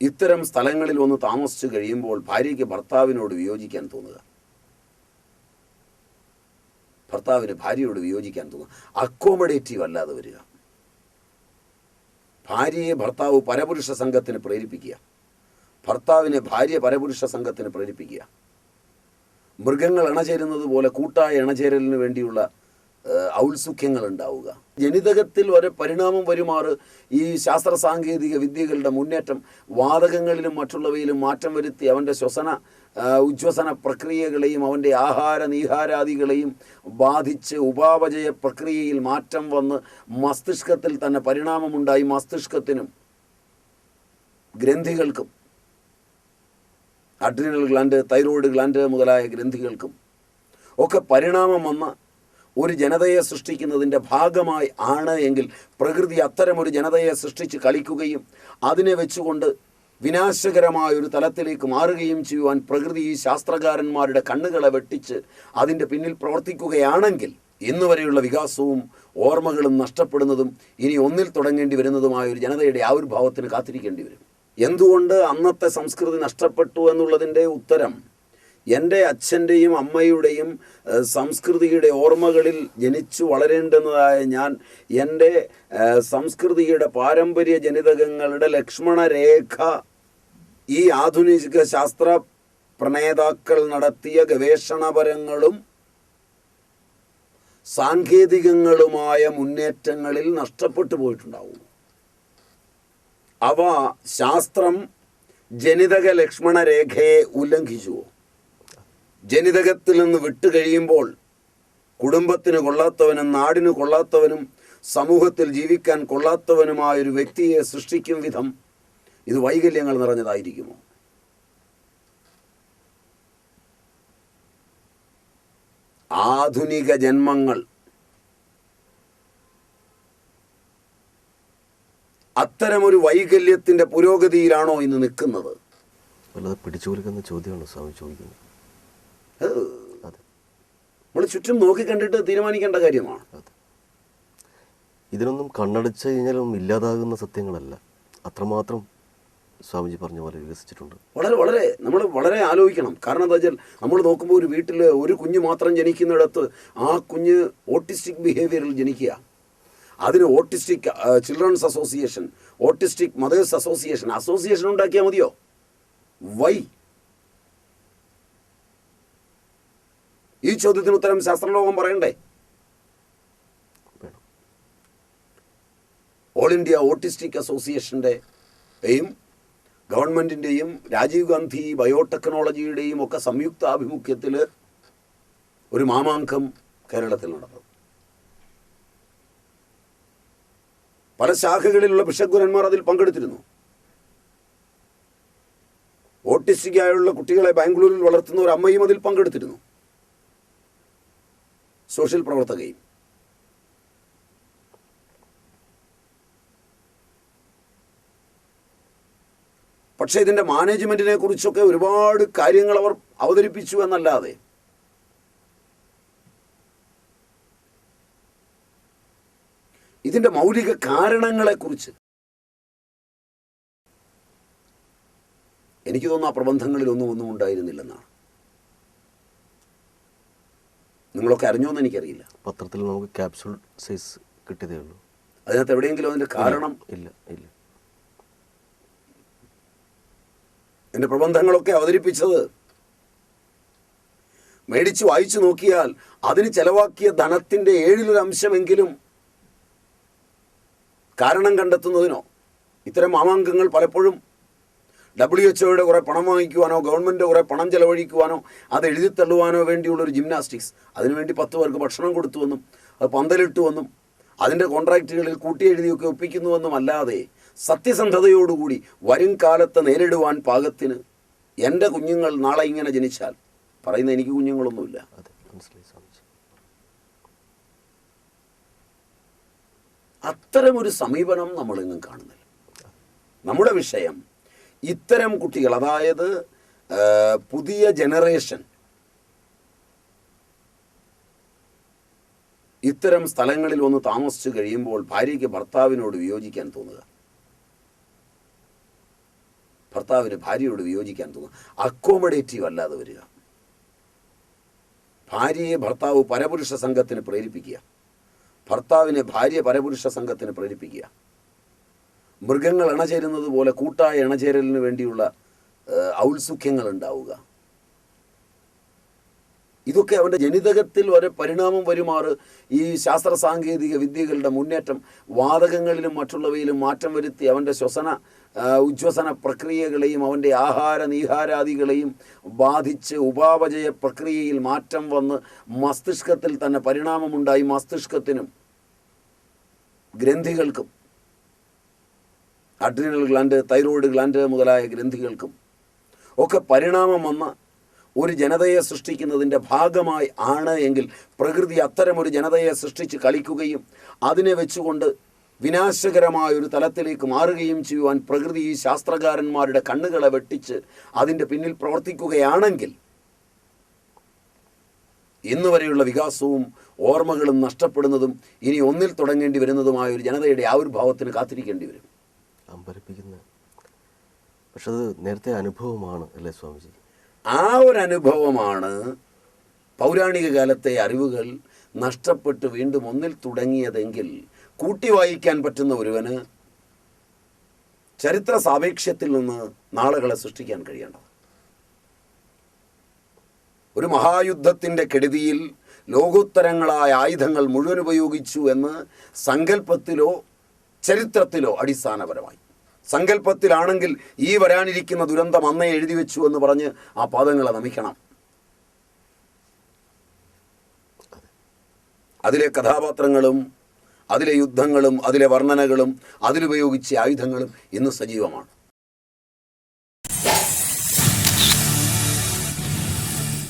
ഇത്തരം സ്ഥലങ്ങളിൽ ഒന്ന് താമസിച്ചു കഴിയുമ്പോൾ ഭാര്യയ്ക്ക് ഭർത്താവിനോട് വിയോജിക്കാൻ തോന്നുക. ഭർത്താവിന് ഭാര്യയോട് വിയോജിക്കാൻ തോന്നുക. അക്കോമഡേറ്റീവ് അല്ലാതെ വരിക. ഭാര്യയെ ഭർത്താവ് പരപുരുഷ സംഘത്തിന് പ്രേരിപ്പിക്കുക. ഭർത്താവിനെ ഭാര്യ പരപുരുഷ സംഘത്തിന് പ്രേരിപ്പിക്കുക. മൃഗങ്ങൾ ഇണചേരുന്നത് പോലെ കൂട്ടായ ഇണചേരലിന് വേണ്ടിയുള്ള ഔത്സുഖ്യങ്ങൾ ഉണ്ടാവുക ജനിതകത്തിൽ ഒരു പരിണാമം വരുമാറ് ഈ ശാസ്ത്ര സാങ്കേതിക വിദ്യകളുടെ മുന്നേറ്റം വാതകങ്ങളിലും മറ്റുള്ളവയിലും മാറ്റം വരുത്തി അവന്റെ ശ്വസന ഉജ്വസന പ്രക്രിയകളെയും അവന്റെ ആഹാര നീഹാരാദികളെയും ബാധിച്ച് ഉപാപചയ പ്രക്രിയയിൽ മാറ്റം വന്ന് മസ്തിഷ്കത്തിൽ തന്നെ പരിണാമമുണ്ടായി മസ്തിഷ്കത്തിനും ഗ്രന്ഥികൾക്കും അഡ്രിനൽ ഗ്ലാൻഡ് തൈറോയിഡ് ഗ്ലാൻഡ് മുതലായ ഗ്രന്ഥികൾക്കും ഒക്കെ പരിണാമം വന്ന ഒരു ജനതയെ സൃഷ്ടിക്കുന്നതിന്റെ ഭാഗമായി ആണ് എങ്കിൽ പ്രകൃതി അത്തരമൊരു ജനതയെ സൃഷ്ടിച്ച് കളിക്കുകയും അതിനെ വെച്ചുകൊണ്ട് വിനാശകരമായ ഒരു തലത്തിലേക്ക് മാറുകയും ചെയ്യുവാൻ പ്രകൃതി ഈ ശാസ്ത്രകാരന്മാരുടെ കണ്ണുകളെ വെട്ടിച്ച് അതിന്റെ പിന്നിൽ പ്രവർത്തിക്കുകയാണെങ്കിൽ ഇന്ന് വരെയുള്ള വികാസവും ഓർമ്മകളും നഷ്ടപ്പെടുന്നതും ഇനി ഒന്നിൽ തുടങ്ങേണ്ടി വരുന്നതുമായ ഒരു ജനതയുടെ ആവിർഭാവത്തിന് കാത്തിരിക്കേണ്ടി വരും. എന്തുകൊണ്ട് അന്നത്തെ സംസ്കൃതി നഷ്ടപ്പെട്ടു എന്നുള്ളതിന്റെ ഉത്തരം എന്റെ അച്ഛന്റെയും അമ്മയുടെയും സംസ്കൃതിയുടെ ഓർമ്മകളിൽ ജനിച്ചു വളരേണ്ടുന്നതായ ഞാൻ എന്റെ സംസ്കൃതിയുടെ പാരമ്പര്യ ജനിതകങ്ങളുടെ ലക്ഷ്മണരേഖ ഈ ആധുനിക ശാസ്ത്ര പ്രണേതാക്കൾ നടത്തിയ ഗവേഷണപരങ്ങളും സാങ്കേതികങ്ങളുമായ മുന്നേറ്റങ്ങളിൽ നഷ്ടപ്പെട്ടു പോയിട്ടുണ്ടാവും. അവ ശാസ്ത്രം ജനിതക ലക്ഷ്മണരേഖയെ ഉല്ലംഘിച്ചുവോ? ജനിതകത്തിൽ നിന്ന് വിട്ടു കഴിയുമ്പോൾ കുടുംബത്തിന് കൊള്ളാത്തവനും നാടിന് കൊള്ളാത്തവനും സമൂഹത്തിൽ ജീവിക്കാൻ കൊള്ളാത്തവനുമായ ഒരു വ്യക്തിയെ സൃഷ്ടിക്കും വിധം ഇത് വൈകല്യങ്ങൾ നിറഞ്ഞതായിരിക്കുമോ? ആധുനിക ജന്മങ്ങൾ അത്തരമൊരു വൈകല്യത്തിന്റെ പുരോഗതിയിലാണോ ഇന്ന് നിൽക്കുന്നത്? പിടിച്ചു കൊടുക്കുന്ന ചോദ്യമാണ് സ്വാമി ചോദിക്കുന്നത്? അത് നമ്മൾ ചുറ്റും നോക്കി കണ്ടിട്ട് തീരുമാനിക്കേണ്ട കാര്യമാണ്. ഇതിനൊന്നും കണ്ണടച്ചു കഴിഞ്ഞാലും ഇല്ലാതാകുന്ന സത്യങ്ങളല്ല. അത്രമാത്രം സ്വാമിജി പറഞ്ഞ പോലെ വികസിച്ചിട്ടുണ്ട്. വളരെ വളരെ നമ്മൾ വളരെ ആലോചിക്കണം. കാരണം എന്താ വെച്ചാൽ നമ്മൾ നോക്കുമ്പോൾ ഒരു വീട്ടിൽ ഒരു കുഞ്ഞ് മാത്രം ജനിക്കുന്നിടത്ത് ആ കുഞ്ഞ് ഓട്ടിസ്റ്റിക് ബിഹേവിയറിൽ ജനിക്കുക. അതിന് autistic children's association autistic mothers association association ഉണ്ടാക്കിയാൽ മതിയോ? വൈ? ഈ ചോദ്യത്തിന് ഉത്തരം ശാസ്ത്രലോകം പറയണ്ടേ? ഓൾ ഇന്ത്യ ഓട്ടിസ്റ്റിക് അസോസിയേഷന്റെ യും ഗവൺമെന്റിന്റെയും രാജീവ് ഗാന്ധി ബയോടെക്നോളജിയുടെയും ഒക്കെ സംയുക്ത ആഭിമുഖ്യത്തിൽ ഒരു മാമാങ്കം കേരളത്തിൽ നടന്നു പല ശാഖകളിലുള്ള ബിഷഗുരന്മാർ അതിൽ പങ്കെടുത്തിരുന്നു. ഓട്ടിസ്റ്റിക്കായുള്ള കുട്ടികളെ ബാംഗ്ലൂരിൽ വളർത്തുന്ന ഒരു അമ്മയും അതിൽ പങ്കെടുത്തിരുന്നു. സോഷ്യൽ പ്രവർത്തകയും. പക്ഷേ ഇതിന്റെ മാനേജ്മെന്റിനെ കുറിച്ചൊക്കെ ഒരുപാട് കാര്യങ്ങൾ അവർ അവതരിപ്പിച്ചു എന്നല്ലാതെ ഇതിന്റെ മൗലിക കാരണങ്ങളെക്കുറിച്ച് എനിക്ക് തോന്നുന്നു ആ പ്രബന്ധങ്ങളിലൊന്നും ഒന്നും ഉണ്ടായിരുന്നില്ലെന്നാണ്. നിങ്ങളൊക്കെ അറിഞ്ഞോ എന്ന് എനിക്കറിയില്ല. പത്രത്തിൽ നമുക്ക് ക്യാപ്സൂൾ സൈസ് കിട്ടിയതേ ഉള്ളൂ. അതിനകത്ത് എവിടെയെങ്കിലും അതിന്റെ കാരണം? ഇല്ല ഇല്ല. എന്റെ പ്രബന്ധങ്ങളൊക്കെ അവതരിപ്പിച്ചത്. മേടിച്ച് വായിച്ചു നോക്കിയാൽ അതിന് ചെലവാക്കിയ ധനത്തിന്റെ ഏഴിലൊരു അംശമെങ്കിലും കാരണം കണ്ടെത്തുന്നതിനോ? ഇത്തരം മാമാങ്കങ്ങൾ പലപ്പോഴും ഡബ്ല്യു എച്ച് ഒയുടെ കുറേ പണം വാങ്ങിക്കുവാനോ ഗവൺമെന്റ് കുറേ പണം ചെലവഴിക്കുവാനോ അത് എഴുതി തള്ളുവാനോ വേണ്ടിയുള്ളൊരു ജിംനാസ്റ്റിക്സ് അതിനുവേണ്ടി പത്ത് പേർക്ക് ഭക്ഷണം കൊടുത്തുവെന്നും അത് പന്തലിട്ടുവെന്നും അതിന്റെ കോൺട്രാക്റ്റുകളിൽ കൂട്ടി എഴുതിയൊക്കെ ഒപ്പിക്കുന്നുവെന്നും അല്ലാതെ സത്യസന്ധതയോടുകൂടി വരും കാലത്ത് നേരിടുവാൻ പാകത്തിന് എന്റെ കുഞ്ഞുങ്ങൾ നാളെ ഇങ്ങനെ ജനിച്ചാൽ പറയുന്ന എനിക്ക് കുഞ്ഞുങ്ങളൊന്നുമില്ല. അത്തരമൊരു സമീപനം നമ്മളെങ്ങും കാണുന്നില്ല. നമ്മുടെ വിഷയം ഇത്തരം കുട്ടികൾ അതായത് പുതിയ ജനറേഷൻ ഇത്തരം സ്ഥലങ്ങളിൽ ഒന്ന് താമസിച്ചു കഴിയുമ്പോൾ ഭാര്യയ്ക്ക് ഭർത്താവിനോട് വിയോജിക്കാൻ തോന്നുക. ഭർത്താവിന് ഭാര്യയോട് വിയോജിക്കാൻ തോന്നുക. അക്കോമഡേറ്റീവ് അല്ലാതെ വരിക. ഭാര്യയെ ഭർത്താവ് പരപുരുഷ സംഘത്തിന് പ്രേരിപ്പിക്കുക. ഭർത്താവിനെ ഭാര്യ പരപുരുഷ സംഘത്തിന് പ്രേരിപ്പിക്കുക. മൃഗങ്ങൾ ഇണചേരുന്നത് പോലെ കൂട്ടായ ഇണചേരലിന് വേണ്ടിയുള്ള ഔത്സുഖ്യങ്ങൾ ഉണ്ടാവുക. ഇതൊക്കെ അവന്റെ ജനിതകത്തിൽ വരെ പരിണാമം വരുമാറ് ഈ ശാസ്ത്ര സാങ്കേതിക വിദ്യകളുടെ മുന്നേറ്റം വാതകങ്ങളിലും മറ്റുള്ളവയിലും മാറ്റം വരുത്തി അവന്റെ ശ്വസന ഉജ്വസന പ്രക്രിയകളെയും അവന്റെ ആഹാര നീഹാരാദികളെയും ബാധിച്ച് ഉപാപചയ പ്രക്രിയയിൽ മാറ്റം വന്ന് മസ്തിഷ്കത്തിൽ തന്നെ പരിണാമമുണ്ടായി. മസ്തിഷ്കത്തിനും ഗ്രന്ഥികൾക്കും അഡ്രിനൽ ഗ്ലാൻഡ് തൈറോയിഡ് ഗ്ലാൻഡ് മുതലായ ഗ്രന്ഥികൾക്കും ഒക്കെ പരിണാമം വന്ന ഒരു ജനതയെ സൃഷ്ടിക്കുന്നതിന്റെ ഭാഗമായി ആണ് എങ്കിൽ പ്രകൃതി അത്തരമൊരു ജനതയെ സൃഷ്ടിച്ച് കളിക്കുകയും അതിനെ വെച്ചുകൊണ്ട് വിനാശകരമായ ഒരു തലത്തിലേക്ക് മാറുകയും ചെയ്യുവാൻ പ്രകൃതി ഈ ശാസ്ത്രകാരന്മാരുടെ കണ്ണുകളെ വെട്ടിച്ച് അതിന്റെ പിന്നിൽ പ്രവർത്തിക്കുകയാണെങ്കിൽ ഇന്നു വരെയുള്ള വികാസവും ഓർമ്മകളും നഷ്ടപ്പെടുന്നതും ഇനി ഒന്നിൽ തുടങ്ങേണ്ടി വരുന്നതുമായ ഒരു ജനതയുടെ ആവിർഭാവത്തിന് കാത്തിരിക്കേണ്ടി വരും. അമ്പരപ്പിക്കുന്ന. പക്ഷെ അത് നേരത്തെ അനുഭവമാണ് അല്ലേ സ്വാമിജി? ആ ഒരു അനുഭവമാണ് പൗരാണിക കാലത്തെ അറിവുകൾ നഷ്ടപ്പെട്ട് വീണ്ടും ഒന്നിൽ തുടങ്ങിയതെങ്കിൽ കൂട്ടി വായിക്കാൻ പറ്റുന്ന ഒരുവന് ചരിത്ര സാപേക്ഷ്യത്തിൽ നിന്ന് നാളുകളെ സൃഷ്ടിക്കാൻ കഴിയേണ്ടത് ഒരു മഹായുദ്ധത്തിന്റെ കെടുതിയിൽ ലോകോത്തരങ്ങളായ ആയുധങ്ങൾ മുഴുവൻ ഉപയോഗിച്ചു എന്ന് സങ്കല്പത്തിലോ ചരിത്രത്തിലോ അടിസ്ഥാനപരമായി. സങ്കല്പത്തിലാണെങ്കിൽ ഈ വരാനിരിക്കുന്ന ദുരന്തം അന്നേ എഴുതി വെച്ചു എന്ന് പറഞ്ഞ് ആ പാദങ്ങളെ നമിക്കണം. അതിലെ കഥാപാത്രങ്ങളും അതിലെ യുദ്ധങ്ങളും അതിലെ വർണനകളും അതിലുപയോഗിച്ച ആയുധങ്ങളും ഇന്ന് സജീവമാണ്.